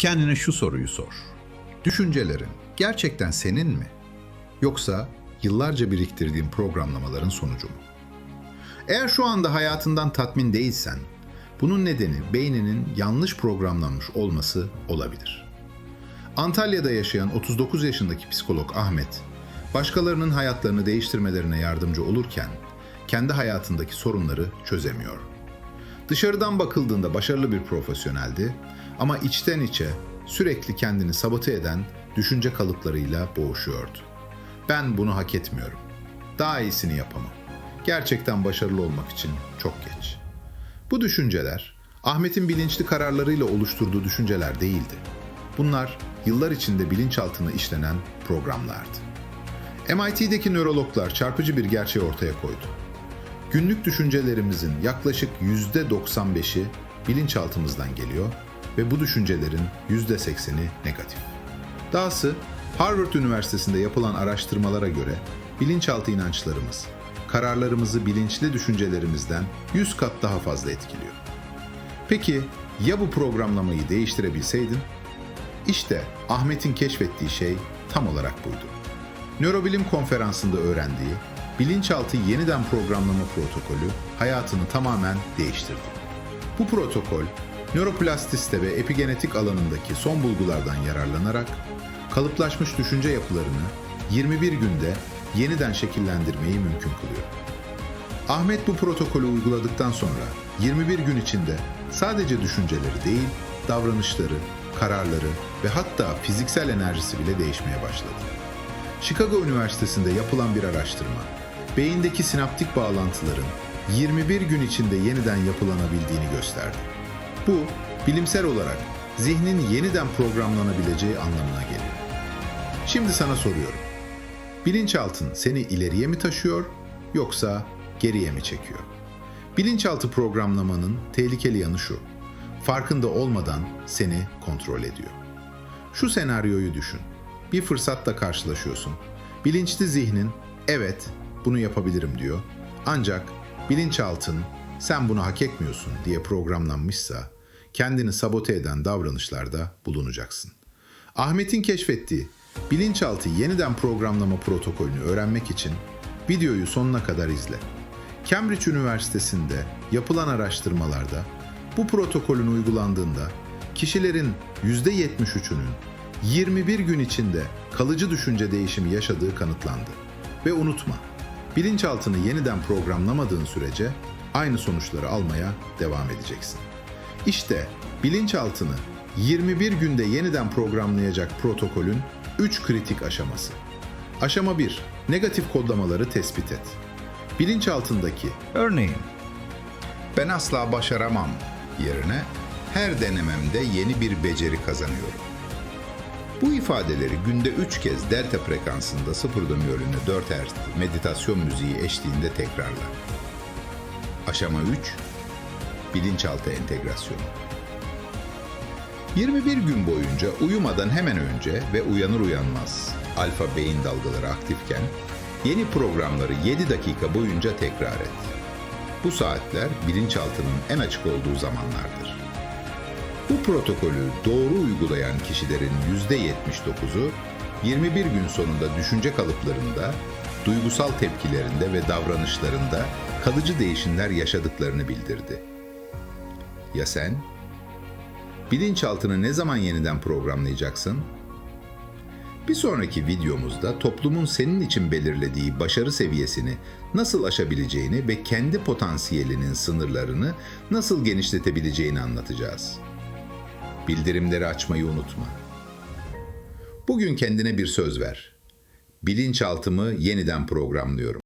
Kendine şu soruyu sor. Düşüncelerin gerçekten senin mi? Yoksa yıllarca biriktirdiğin programlamaların sonucu mu? Eğer şu anda hayatından tatmin değilsen, bunun nedeni beyninin yanlış programlanmış olması olabilir. Antalya'da yaşayan 39 yaşındaki psikolog Ahmet, başkalarının hayatlarını değiştirmelerine yardımcı olurken kendi hayatındaki sorunları çözemiyor. Dışarıdan bakıldığında başarılı bir profesyoneldi ama içten içe sürekli kendini sabote eden düşünce kalıplarıyla boğuşuyordu. Ben bunu hak etmiyorum. Daha iyisini yapamam. Gerçekten başarılı olmak için çok geç. Bu düşünceler Ahmet'in bilinçli kararlarıyla oluşturduğu düşünceler değildi. Bunlar yıllar içinde bilinçaltına işlenen programlardı. MIT'deki nörologlar çarpıcı bir gerçeği ortaya koydu. Günlük düşüncelerimizin yaklaşık %95'i bilinçaltımızdan geliyor ve bu düşüncelerin %80'i negatif. Dahası Harvard Üniversitesi'nde yapılan araştırmalara göre bilinçaltı inançlarımız, kararlarımızı bilinçli düşüncelerimizden 100 kat daha fazla etkiliyor. Peki ya bu programlamayı değiştirebilseydin? İşte Ahmet'in keşfettiği şey tam olarak buydu. Nörobilim konferansında öğrendiği bilinçaltı yeniden programlama protokolü hayatını tamamen değiştirdi. Bu protokol, nöroplastiste ve epigenetik alanındaki son bulgulardan yararlanarak kalıplaşmış düşünce yapılarını 21 günde yeniden şekillendirmeyi mümkün kılıyor. Ahmet bu protokolü uyguladıktan sonra 21 gün içinde sadece düşünceleri değil, davranışları, kararları ve hatta fiziksel enerjisi bile değişmeye başladı. Chicago Üniversitesi'nde yapılan bir araştırma, beyindeki sinaptik bağlantıların 21 gün içinde yeniden yapılanabildiğini gösterdi. Bu, bilimsel olarak zihnin yeniden programlanabileceği anlamına geliyor. Şimdi sana soruyorum. Bilinçaltın seni ileriye mi taşıyor yoksa geriye mi çekiyor? Bilinçaltı programlamanın tehlikeli yanı şu. Farkında olmadan seni kontrol ediyor. Şu senaryoyu düşün. Bir fırsatla karşılaşıyorsun. Bilinçli zihnin evet bunu yapabilirim diyor. Ancak bilinçaltın sen bunu hak etmiyorsun diye programlanmışsa kendini sabote eden davranışlarda bulunacaksın. Ahmet'in keşfettiği bilinçaltı yeniden programlama protokolünü öğrenmek için videoyu sonuna kadar izle. Cambridge Üniversitesi'nde yapılan araştırmalarda bu protokolün uygulandığında kişilerin %73'ünün 21 gün içinde kalıcı düşünce değişimi yaşadığı kanıtlandı. Ve unutma, bilinçaltını yeniden programlamadığın sürece aynı sonuçları almaya devam edeceksin. İşte bilinçaltını 21 günde yeniden programlayacak protokolün 3 kritik aşaması. Aşama 1. Negatif kodlamaları tespit et. Bilinçaltındaki Örneğin, ben asla başaramam yerine her denememde yeni bir beceri kazanıyorum. Bu ifadeleri günde 3 kez delta frekansında 0 bölüne 4 Hz meditasyon müziği eşliğinde tekrarla. Aşama 3 Bilinçaltı entegrasyonu. 21 gün boyunca uyumadan hemen önce ve uyanır uyanmaz alfa beyin dalgaları aktifken yeni programları 7 dakika boyunca tekrar et. Bu saatler bilinçaltının en açık olduğu zamanlardır. Bu protokolü doğru uygulayan kişilerin %79'u 21 gün sonunda düşünce kalıplarında, duygusal tepkilerinde ve davranışlarında kalıcı değişimler yaşadıklarını bildirdi. Ya sen? Bilinçaltını ne zaman yeniden programlayacaksın? Bir sonraki videomuzda toplumun senin için belirlediği başarı seviyesini nasıl aşabileceğini ve kendi potansiyelinin sınırlarını nasıl genişletebileceğini anlatacağız. Bildirimleri açmayı unutma. Bugün kendine bir söz ver. Bilinçaltımı yeniden programlıyorum.